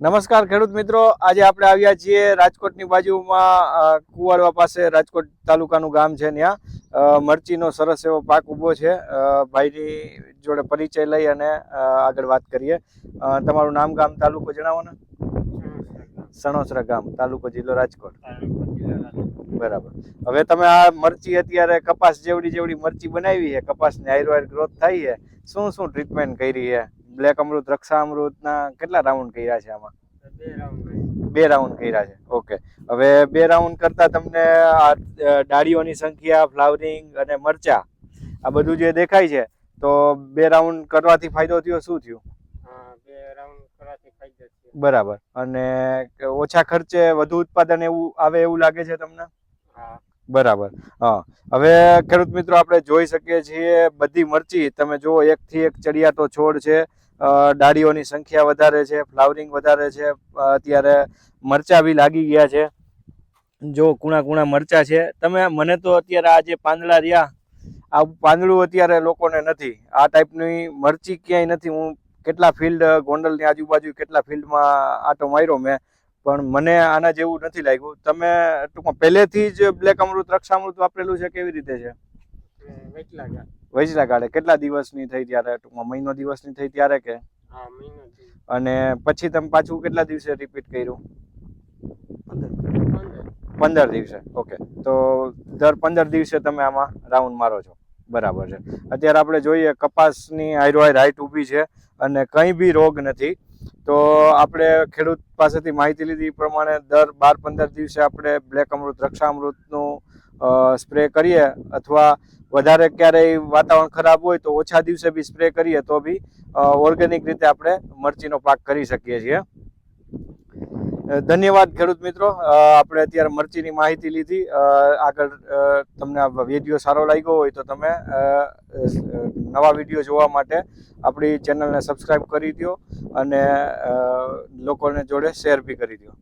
નમસ્કાર ખેડૂત મિત્રો. આજે આપણે આવ્યા છીએ રાજકોટની બાજુમાં કુવાડવા પાસે રાજકોટ તાલુકાનું ગામ છે ત્યાં. મરચીનો સરસ એવો પાક ઊભો છે. ભાઈની જોડે પરિચય લઈ અને આગળ વાત કરીએ. તમારું નામ ગામ, તાલુકો જણાવો ને. સણોસરા ગામ, તાલુકો જિલ્લો રાજકોટ. બરાબર. હવે તમે આ મરચી અત્યારે કપાસ જેવડી જેવડી મરચી બનાવી છે. કપાસની હાઈર ગ્રોથ થઈ છે. શું શું ટ્રીટમેન્ટ કરી છે? બ્લેક અમૃત રક્ષા અમૃતના કેટલા રાઉન્ડ કર્યા છે આમાં? બે રાઉન્ડ કર્યા. છે. ઓકે હવે બે રાઉન્ડ કરતા તમને આ ડાળીઓની સંખ્યા ફ્લાવરિંગ અને મરચા આ બધું જે દેખાય છે તો બે રાઉન્ડ કરવાથી ફાયદો થયો શું થયું? બરાબર. અને ઓછા ખર્ચે વધુ ઉત્પાદન એવું આવે એવું લાગે છે તમને? બરાબર. હા. હવે ખેડૂત મિત્રો, આપણે જોઈ શકીએ છીએ બધી મરચી. તમે જુઓ, એકથી એક ચડિયાતો છોડ છે. ડાળીઓની સંખ્યા વધારે છે, ફ્લાવરિંગ વધારે છે. અત્યારે મરચા બી લાગી ગયા છે. જો કુણા કુણા મરચા છે. તમે, મને તો અત્યારે આ જે પાંદડા રહ્યા, આ પાંદડું અત્યારે લોકોને નથી. આ ટાઈપની મરચી ક્યાંય નથી. હું કેટલા ફિલ્ડ ગોંડલની આજુબાજુ કેટલા ફિલ્ડમાં આટો માર્યો મેં. પણ મને આના જેવું નથી લાગ્યું. તમે ટૂંકમાં પહેલેથી જ બ્લેક અમૃત રક્ષામૃત વાપરેલું છે કેવી રીતે છે? વૈજલા ગાળે કેટલા દિવસની થઈ ત્યારે? ટૂંકમાં મહિનો દિવસની થઈ ત્યારે કે? અને પછી તમે પાછું કેટલા દિવસે રિપીટ કર્યું? પંદર. દિવસે. ઓકે. તો દર પંદર દિવસે તમે આમાં રાઉન્ડ મારો છો. બરાબર છે. અત્યારે આપણે જોઈએ કપાસની આયરો હાઈર હાઈટ ઊભી છે અને કંઈ બી રોગ નથી. તો આપણે ખેડૂત પાસેથી માહિતી લીધી. પ્રમાણે દર બાર પંદર દિવસે આપણે બ્લેક અમૃત, રક્ષા અમૃતનું સ્પ્રે કરીએ અથવા વધારે ક્યારેય વાતાવરણ ખરાબ હોય તો ઓછા દિવસે બી સ્પ્રે કરીએ તો બી ઓર્ગેનિક રીતે આપણે મરચીનો પાક કરી શકીએ છીએ. ધન્યવાદ ખેડૂત મિત્રો. આપણે અત્યારે મરચીની માહિતી લીધી. આગળ તમને વીડિયો સારો લાગ્યો હોય તો તમે નવા વીડિયો જોવા માટે આપણી ચેનલને સબસ્ક્રાઈબ કરી દો અને લોકોને જોડે શેર બી કરી દો